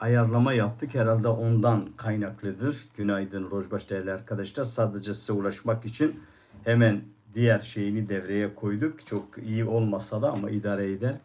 ayarlama yaptık. Herhalde ondan kaynaklıdır. Günaydın Rojbaş değerli arkadaşlar. Sadece size ulaşmak için hemen diğer şeyini devreye koyduk. Çok iyi olmasa da ama idare eder.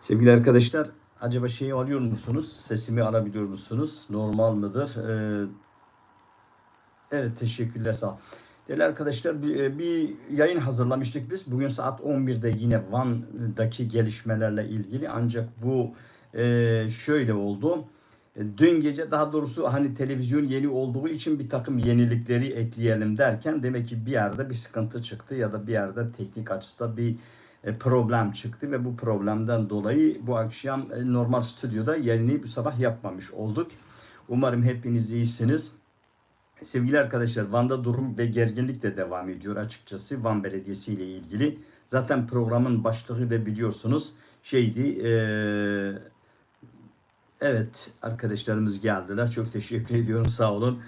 Sevgili arkadaşlar acaba şeyi alıyor musunuz? Sesimi alabiliyor musunuz? Normal mıdır? Ee, evet teşekkürler sağ ol. Değerli arkadaşlar bir, e, bir yayın hazırlamıştık biz. Bugün saat 11'de yine Van'daki gelişmelerle ilgili ancak bu e, şöyle oldu. E, Dün gece daha doğrusu hani televizyon yeni olduğu için bir takım yenilikleri ekleyelim derken demek ki bir yerde bir sıkıntı çıktı ya da bir yerde teknik açıda bir e, problem çıktı ve bu problemden dolayı bu akşam e, normal stüdyoda yayını bu sabah yapmamış olduk. Umarım hepiniz iyisiniz. Sevgili arkadaşlar Van'da durum ve gerginlik de devam ediyor açıkçası Van Belediyesi ile ilgili. Zaten programın başlığı da biliyorsunuz şeydi eee, evet arkadaşlarımız geldiler çok teşekkür ediyorum sağ olun.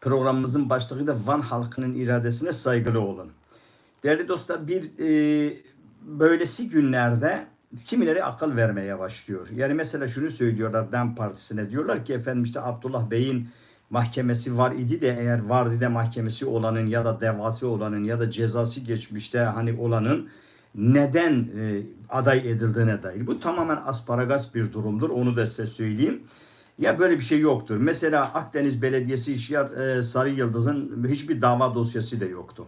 Programımızın başlığı da Van halkının iradesine saygılı olun. Değerli dostlar bir eee, böylesi günlerde kimileri akıl vermeye başlıyor. Yani mesela şunu söylüyorlar DEM Partisi'ne diyorlar ki efendim işte Abdullah Bey'in mahkemesi var idi de eğer vardı de mahkemesi olanın ya da devası olanın ya da cezası geçmişte hani olanın neden e, aday edildiğine dair. Bu tamamen asparagas bir durumdur. Onu da size söyleyeyim. Ya böyle bir şey yoktur. Mesela Akdeniz Belediyesi İşyar e, Sarı Yıldız'ın hiçbir dava dosyası da yoktu.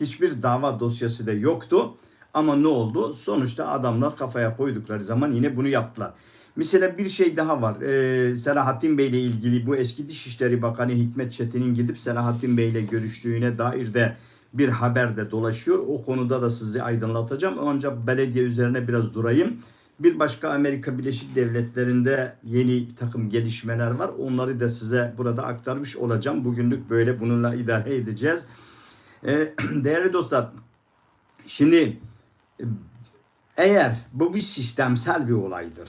Hiçbir dava dosyası da yoktu. Ama ne oldu? Sonuçta adamlar kafaya koydukları zaman yine bunu yaptılar. Mesela bir şey daha var. Ee, Selahattin Bey ile ilgili bu eski Dışişleri Bakanı Hikmet Çetin'in gidip Selahattin Bey ile görüştüğüne dair de bir haber de dolaşıyor. O konuda da sizi aydınlatacağım. Ancak belediye üzerine biraz durayım. Bir başka Amerika Birleşik Devletleri'nde yeni bir takım gelişmeler var. Onları da size burada aktarmış olacağım. Bugünlük böyle bununla idare edeceğiz. Ee, değerli dostlar, şimdi eğer bu bir sistemsel bir olaydır.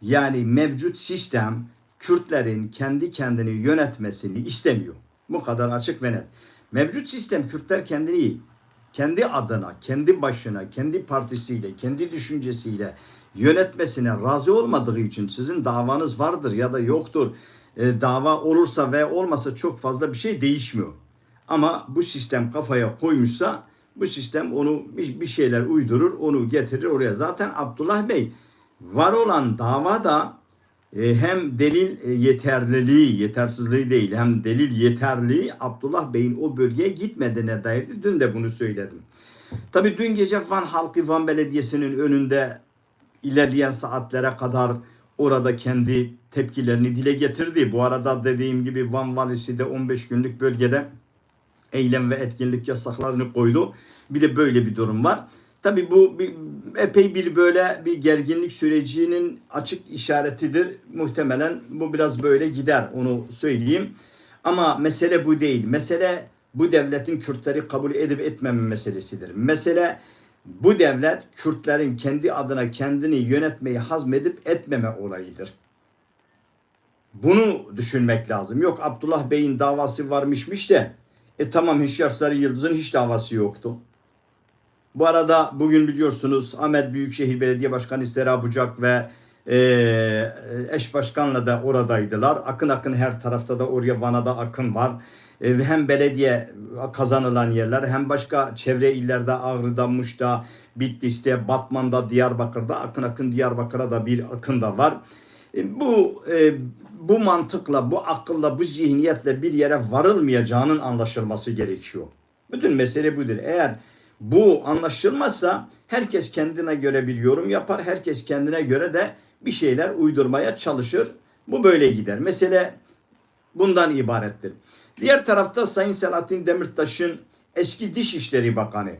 Yani mevcut sistem Kürtlerin kendi kendini yönetmesini istemiyor. Bu kadar açık ve net. Mevcut sistem Kürtler kendini kendi adına, kendi başına, kendi partisiyle, kendi düşüncesiyle yönetmesine razı olmadığı için sizin davanız vardır ya da yoktur. E, dava olursa ve olmasa çok fazla bir şey değişmiyor. Ama bu sistem kafaya koymuşsa bu sistem onu bir bir şeyler uydurur, onu getirir oraya. Zaten Abdullah Bey var olan davada hem delil e, yeterliliği, yetersizliği değil hem delil yeterliliği Abdullah Bey'in o bölgeye gitmediğine dairdi. Dün de bunu söyledim. Tabii dün gece Van halkı Van Belediyesi'nin önünde ilerleyen saatlere kadar orada kendi tepkilerini dile getirdi. Bu arada dediğim gibi Van valisi de 15 günlük bölgede eylem ve etkinlik yasaklarını koydu. Bir de böyle bir durum var. Tabii bu bir, epey bir böyle bir gerginlik sürecinin açık işaretidir. Muhtemelen bu biraz böyle gider onu söyleyeyim. Ama mesele bu değil. Mesele bu devletin Kürtleri kabul edip etmeme meselesidir. Mesele bu devlet Kürtlerin kendi adına kendini yönetmeyi hazmedip etmeme olayıdır. Bunu düşünmek lazım. Yok Abdullah Bey'in davası varmışmış de e tamam Hişyar Yıldız'ın hiç davası yoktu. Bu arada bugün biliyorsunuz Ahmet Büyükşehir Belediye Başkanı Sera Bucak ve e, eş başkanla da oradaydılar. Akın akın her tarafta da oraya Vana'da akın var. E, hem belediye kazanılan yerler hem başka çevre illerde Ağrı'da, Muş'ta, Bitlis'te, Batman'da, Diyarbakır'da akın akın Diyarbakır'a da bir akın da var. E, bu e, bu mantıkla, bu akılla, bu zihniyetle bir yere varılmayacağının anlaşılması gerekiyor. Bütün mesele budur. Eğer bu anlaşılmazsa herkes kendine göre bir yorum yapar. Herkes kendine göre de bir şeyler uydurmaya çalışır. Bu böyle gider. Mesele bundan ibarettir. Diğer tarafta Sayın Selahattin Demirtaş'ın eski Dışişleri Bakanı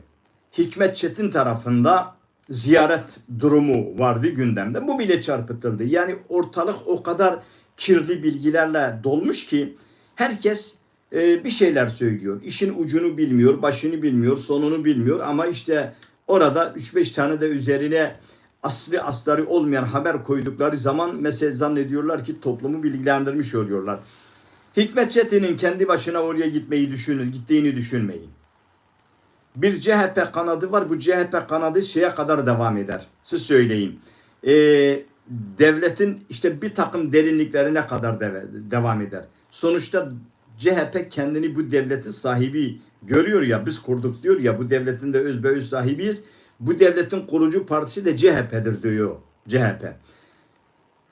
Hikmet Çetin tarafında ziyaret durumu vardı gündemde. Bu bile çarpıtıldı. Yani ortalık o kadar kirli bilgilerle dolmuş ki herkes e, bir şeyler söylüyor. İşin ucunu bilmiyor, başını bilmiyor, sonunu bilmiyor ama işte orada 3-5 tane de üzerine aslı astarı olmayan haber koydukları zaman mesela zannediyorlar ki toplumu bilgilendirmiş oluyorlar. Hikmet Çetin'in kendi başına oraya gitmeyi düşünün, gittiğini düşünmeyin. Bir CHP kanadı var. Bu CHP kanadı şeye kadar devam eder. Siz söyleyin. Ee, devletin işte bir takım derinliklerine kadar deve- devam eder. Sonuçta CHP kendini bu devletin sahibi görüyor ya biz kurduk diyor ya bu devletin de özbeöz sahibiyiz. Bu devletin kurucu partisi de CHP'dir diyor CHP.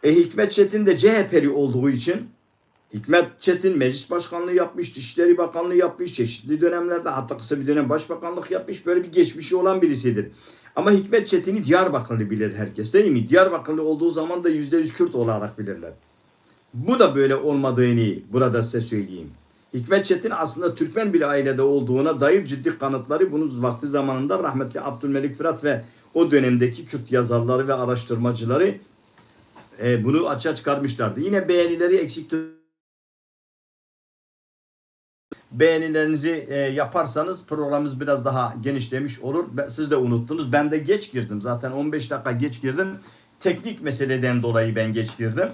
E Hikmet Çetin de CHP'li olduğu için Hikmet Çetin meclis başkanlığı yapmış, Dışişleri Bakanlığı yapmış, çeşitli dönemlerde hatta kısa bir dönem başbakanlık yapmış. Böyle bir geçmişi olan birisidir. Ama Hikmet Çetin'i Diyarbakırlı bilir herkes değil mi? Diyarbakırlı olduğu zaman da yüzde yüz Kürt olarak bilirler. Bu da böyle olmadığını burada size söyleyeyim. Hikmet Çetin aslında Türkmen bir ailede olduğuna dair ciddi kanıtları bunun vakti zamanında rahmetli Abdülmelik Fırat ve o dönemdeki Kürt yazarları ve araştırmacıları e, bunu açığa çıkarmışlardı. Yine beğenileri eksikti. Beğenilerinizi e, yaparsanız programımız biraz daha genişlemiş olur. Siz de unuttunuz. Ben de geç girdim. Zaten 15 dakika geç girdim. Teknik meseleden dolayı ben geç girdim.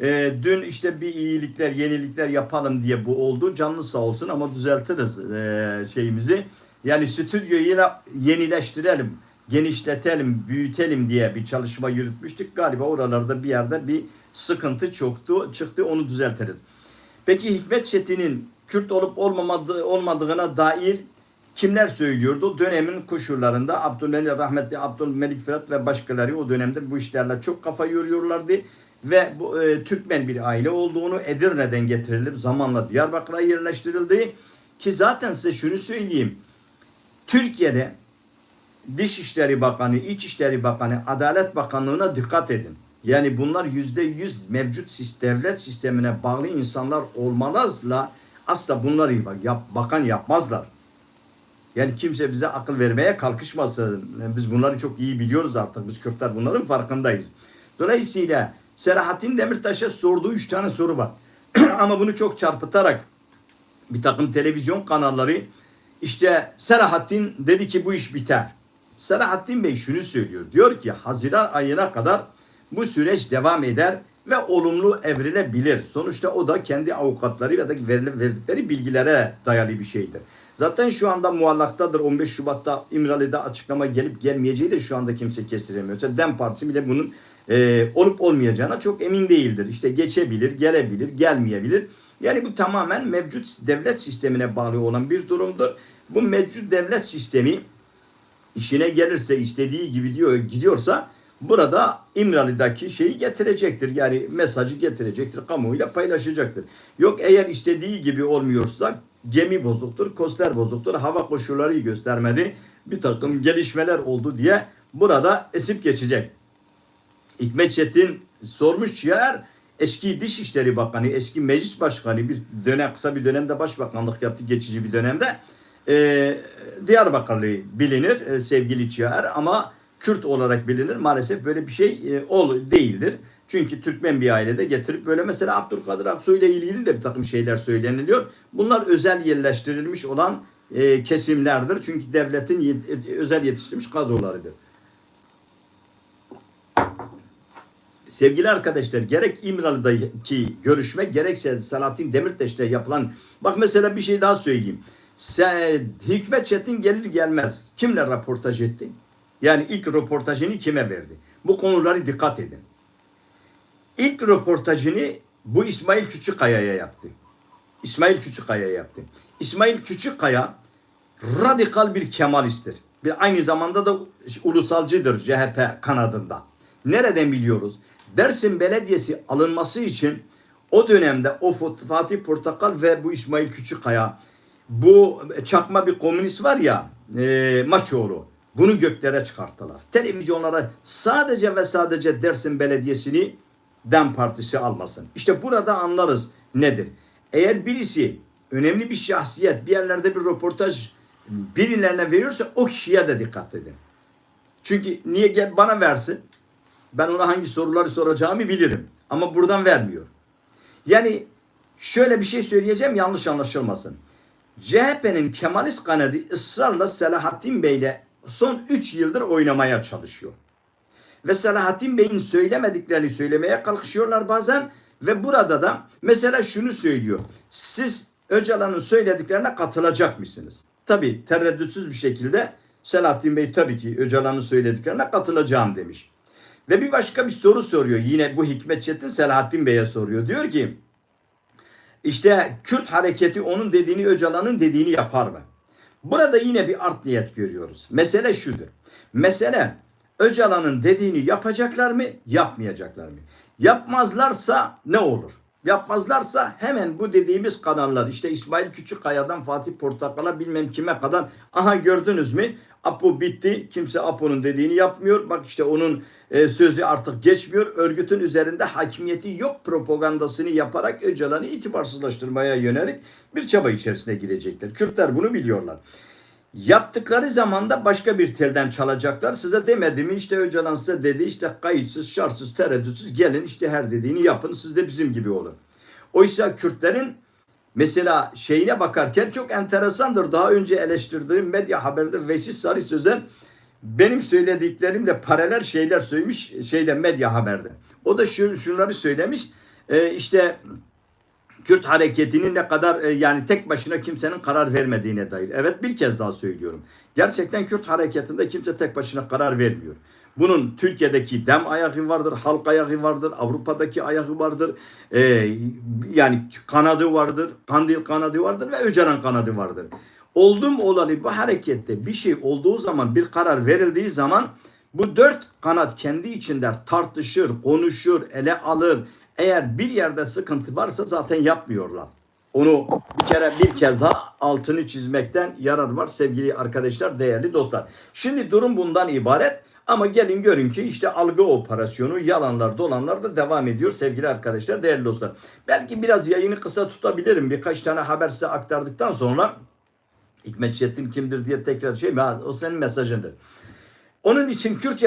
E, dün işte bir iyilikler, yenilikler yapalım diye bu oldu. Canlı sağ olsun ama düzeltiriz e, şeyimizi. Yani stüdyoyu yenileştirelim, genişletelim, büyütelim diye bir çalışma yürütmüştük. Galiba oralarda bir yerde bir sıkıntı çoktu, çıktı onu düzeltiriz. Peki Hikmet Çetin'in Kürt olup olmamadığı, olmadığına dair kimler söylüyordu? Dönemin koşullarında Abdülmelik rahmetli Abdülmelik Fırat ve başkaları o dönemde bu işlerle çok kafa yoruyorlardı ve bu e, Türkmen bir aile olduğunu Edirne'den getirilip zamanla Diyarbakır'a yerleştirildi ki zaten size şunu söyleyeyim. Türkiye'de Dışişleri Bakanı, İçişleri Bakanı, Adalet Bakanlığı'na dikkat edin. Yani bunlar yüzde yüz mevcut devlet sistemine bağlı insanlar olmazla asla bunları yap, bakan yapmazlar. Yani kimse bize akıl vermeye kalkışmasın. Yani Biz bunları çok iyi biliyoruz artık. Biz Kürtler bunların farkındayız. Dolayısıyla Selahattin Demirtaş'a sorduğu üç tane soru var. Ama bunu çok çarpıtarak bir takım televizyon kanalları işte Selahattin dedi ki bu iş biter. Selahattin Bey şunu söylüyor. Diyor ki Haziran ayına kadar bu süreç devam eder ve olumlu evrilebilir. Sonuçta o da kendi avukatları ya da verdikleri bilgilere dayalı bir şeydir. Zaten şu anda muallaktadır. 15 Şubat'ta İmralı'da açıklama gelip gelmeyeceği de şu anda kimse kestiremiyor. Mesela DEM Partisi bile bunun e, olup olmayacağına çok emin değildir. İşte geçebilir, gelebilir, gelmeyebilir. Yani bu tamamen mevcut devlet sistemine bağlı olan bir durumdur. Bu mevcut devlet sistemi işine gelirse istediği gibi diyor gidiyorsa burada İmralı'daki şeyi getirecektir. Yani mesajı getirecektir. Kamuoyuyla paylaşacaktır. Yok eğer istediği gibi olmuyorsa gemi bozuktur, koster bozuktur, hava koşulları göstermedi. Bir takım gelişmeler oldu diye burada esip geçecek. Hikmet Çetin sormuş ya eski Dışişleri Bakanı, eski Meclis Başkanı bir dönem kısa bir dönemde başbakanlık yaptı geçici bir dönemde. Ee, Diyarbakırlı bilinir e, sevgili Çiğer ama Kürt olarak bilinir. Maalesef böyle bir şey e, ol değildir. Çünkü Türkmen bir ailede getirip böyle mesela Abdülkadir Aksoy ile ilgili de bir takım şeyler söyleniliyor. Bunlar özel yerleştirilmiş olan e, kesimlerdir. Çünkü devletin yet- özel yetiştirilmiş kadrolarıdır. Sevgili arkadaşlar gerek İmralı'daki görüşme gerekse Selahattin Demirtaş'ta yapılan bak mesela bir şey daha söyleyeyim. Hikmet Çetin gelir gelmez kimle röportaj etti? Yani ilk röportajını kime verdi? Bu konuları dikkat edin. İlk röportajını bu İsmail Küçükkaya'ya yaptı. İsmail Küçükkaya'ya yaptı. İsmail Küçükkaya radikal bir Kemalisttir. Bir aynı zamanda da ulusalcıdır CHP kanadında. Nereden biliyoruz? Dersim Belediyesi alınması için o dönemde o Fatih Portakal ve bu İsmail Küçükkaya bu çakma bir komünist var ya e, Maçoğlu bunu göklere çıkarttılar. Televizyonlara sadece ve sadece Dersim Belediyesi'ni DEM Partisi almasın. İşte burada anlarız nedir. Eğer birisi önemli bir şahsiyet bir yerlerde bir röportaj birilerine veriyorsa o kişiye de dikkat edin. Çünkü niye gel bana versin? Ben ona hangi soruları soracağımı bilirim. Ama buradan vermiyor. Yani şöyle bir şey söyleyeceğim yanlış anlaşılmasın. CHP'nin Kemalist kanadı ısrarla Selahattin Bey'le son 3 yıldır oynamaya çalışıyor. Ve Selahattin Bey'in söylemediklerini söylemeye kalkışıyorlar bazen ve burada da mesela şunu söylüyor. Siz Öcalan'ın söylediklerine katılacak mısınız? Tabii tereddütsüz bir şekilde Selahattin Bey tabii ki Öcalan'ın söylediklerine katılacağım demiş. Ve bir başka bir soru soruyor. Yine bu Hikmet Çetin Selahattin Bey'e soruyor. Diyor ki işte Kürt hareketi onun dediğini Öcalan'ın dediğini yapar mı? Burada yine bir art niyet görüyoruz. Mesele şudur. Mesele Öcalan'ın dediğini yapacaklar mı, yapmayacaklar mı? Yapmazlarsa ne olur? Yapmazlarsa hemen bu dediğimiz kanallar işte İsmail Küçükkaya'dan Fatih Portakal'a bilmem kime kadar aha gördünüz mü? Apo bitti. Kimse Apo'nun dediğini yapmıyor. Bak işte onun e, sözü artık geçmiyor. Örgütün üzerinde hakimiyeti yok propagandasını yaparak Öcalan'ı itibarsızlaştırmaya yönelik bir çaba içerisine girecekler. Kürtler bunu biliyorlar. Yaptıkları zaman da başka bir telden çalacaklar. Size demedim mi işte Öcalan size dedi işte kayıtsız, şartsız, tereddütsüz gelin işte her dediğini yapın siz de bizim gibi olun. Oysa Kürtlerin mesela şeyine bakarken çok enteresandır. Daha önce eleştirdiğim medya haberde Veysi Sarı Sözen benim söylediklerimle paralel şeyler söylemiş şeyde medya haberde. O da şu, şunları söylemiş. Ee, işte Kürt hareketinin ne kadar e, yani tek başına kimsenin karar vermediğine dair. Evet bir kez daha söylüyorum. Gerçekten Kürt hareketinde kimse tek başına karar vermiyor. Bunun Türkiye'deki dem ayağı vardır, halk ayağı vardır, Avrupa'daki ayağı vardır. E, yani kanadı vardır, Kandil kanadı vardır ve Öcalan kanadı vardır. Oldum olalı bu harekette bir şey olduğu zaman, bir karar verildiği zaman bu dört kanat kendi içinde tartışır, konuşur, ele alır. Eğer bir yerde sıkıntı varsa zaten yapmıyorlar. Onu bir kere bir kez daha altını çizmekten yarar var sevgili arkadaşlar, değerli dostlar. Şimdi durum bundan ibaret. Ama gelin görün ki işte algı operasyonu, yalanlar, dolanlar da devam ediyor sevgili arkadaşlar, değerli dostlar. Belki biraz yayını kısa tutabilirim. Birkaç tane haber size aktardıktan sonra Hikmet Çetin kimdir diye tekrar şey mi? O senin mesajındır. Onun için Kürt